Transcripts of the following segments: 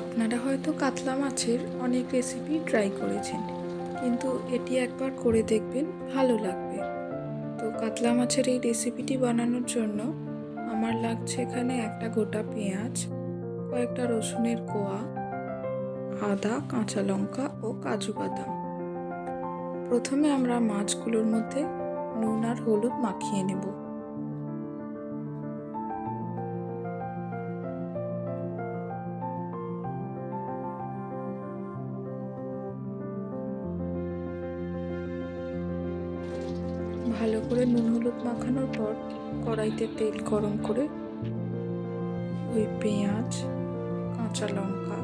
আপনারা হয়তো কাতলা মাছের অনেক রেসিপি ট্রাই করেছেন, কিন্তু এটি একবার করে দেখবেন ভালো লাগবে। তো কাতলা মাছের এই রেসিপিটি বানানোর জন্য আমার লাগছে এখানে একটা গোটা পেঁয়াজ, কয়েকটা রসুনের কোয়া, আদা, কাঁচা লঙ্কা ও কাজু বাদাম। প্রথমে আমরা মাছগুলোর মধ্যে নুন আর হলুদ মাখিয়ে নেব। ভালো করে নুন হলুদ মাখানোর পর কড়াইতে তেল গরম করে ওই পেঁয়াজ, কাঁচা লঙ্কা,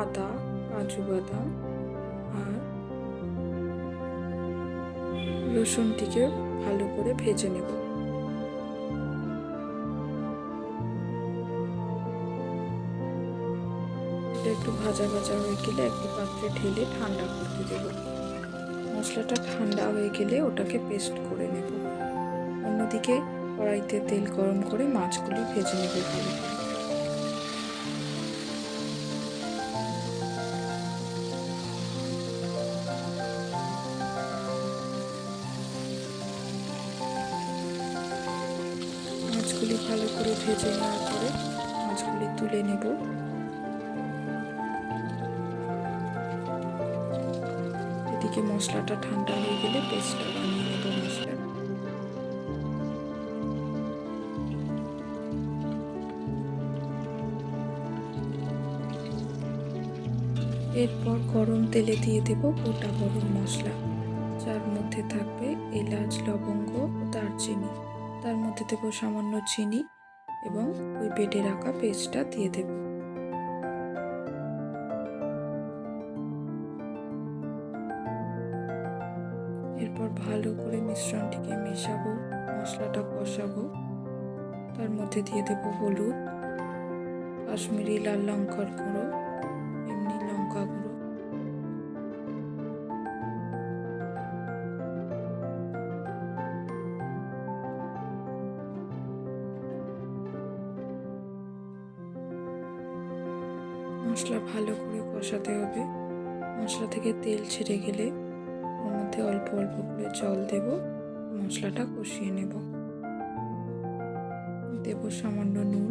আদা, কাজু বাদাম আর রসুনটিকে ভালো করে ভেজে নেব। একটু ভাজা ভাজা হয়ে গেলে একটি পাত্রে ঢেলে ঠান্ডা করতে দেবো। মশলাটা ঠান্ডা হয়ে গেলে ওটাকে পেস্ট করে নেব অন্যদিকে কড়াইতে তেল গরম করে মাছগুলি ভেজে নেবে। মাছগুলি ভালো করে ভেজে নেওয়ার পরে মাছগুলি তুলে নেব এদিকে মশলাটা ঠান্ডা হয়ে গেলে পেস্টটা বানিয়ে নেব মশলার। এরপর গরম তেলে দিয়ে দেব গোটা গরম মশলা। যার মধ্যে থাকবে এলাচ, লবঙ্গ দারচিনি। তার মধ্যে দেবো সামান্য চিনি এবং ওই পেটে রাখা পেস্টটা দিয়ে দেব। এরপর ভালো করে মিশ্রণটিকে মেশাবো, মশলাটা কষাবো। তার মধ্যে দিয়ে দেব হলুদ, কাশ্মীরি লাল লঙ্কার গুঁড়ো, এমনি লঙ্কা গুঁড়ো। মশলা ভালো করে কষাতে হবে। মশলা থেকে তেল ছেড়ে গেলে মধ্যে অল্প অল্প করে জল দেব, মশলাটা কষিয়ে নেব। দেব সামান্য নুন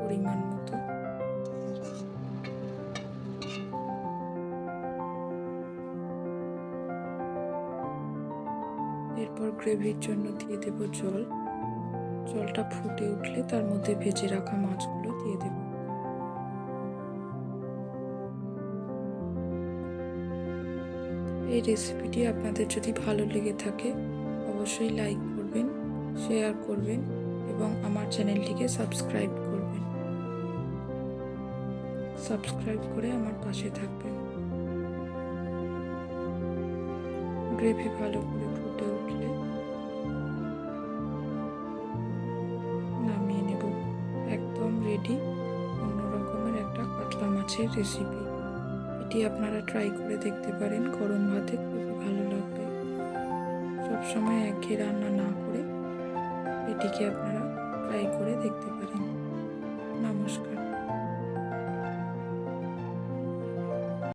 পরিমাণ মতো। এরপর গ্রেভির জন্য দিয়ে দেব জল। জলটা ফুটে উঠলে তার মধ্যে ভেজে রাখা মাছগুলো এই রেসিপিটি আপনাদের যদি ভালো লেগে থাকে, অবশ্যই লাইক করবেন শেয়ার করবেন এবং আমার চ্যানেলটিকে সাবস্ক্রাইব করবেন। সাবস্ক্রাইব করে আমার পাশে থাকবেন। গ্রেভি ভালো করে ফুটে উঠলে নামিয়ে নেব। একদম রেডি অন্য রকমের একটা কাতলা মাছের রেসিপি এটি আপনারা ট্রাই করে দেখতে পারেন। গরম ভাতে খুব ভালো লাগবে। সবসময় একঘেয়ে রান্না না করে এটিকে আপনারা ট্রাই করে দেখতে পারেন।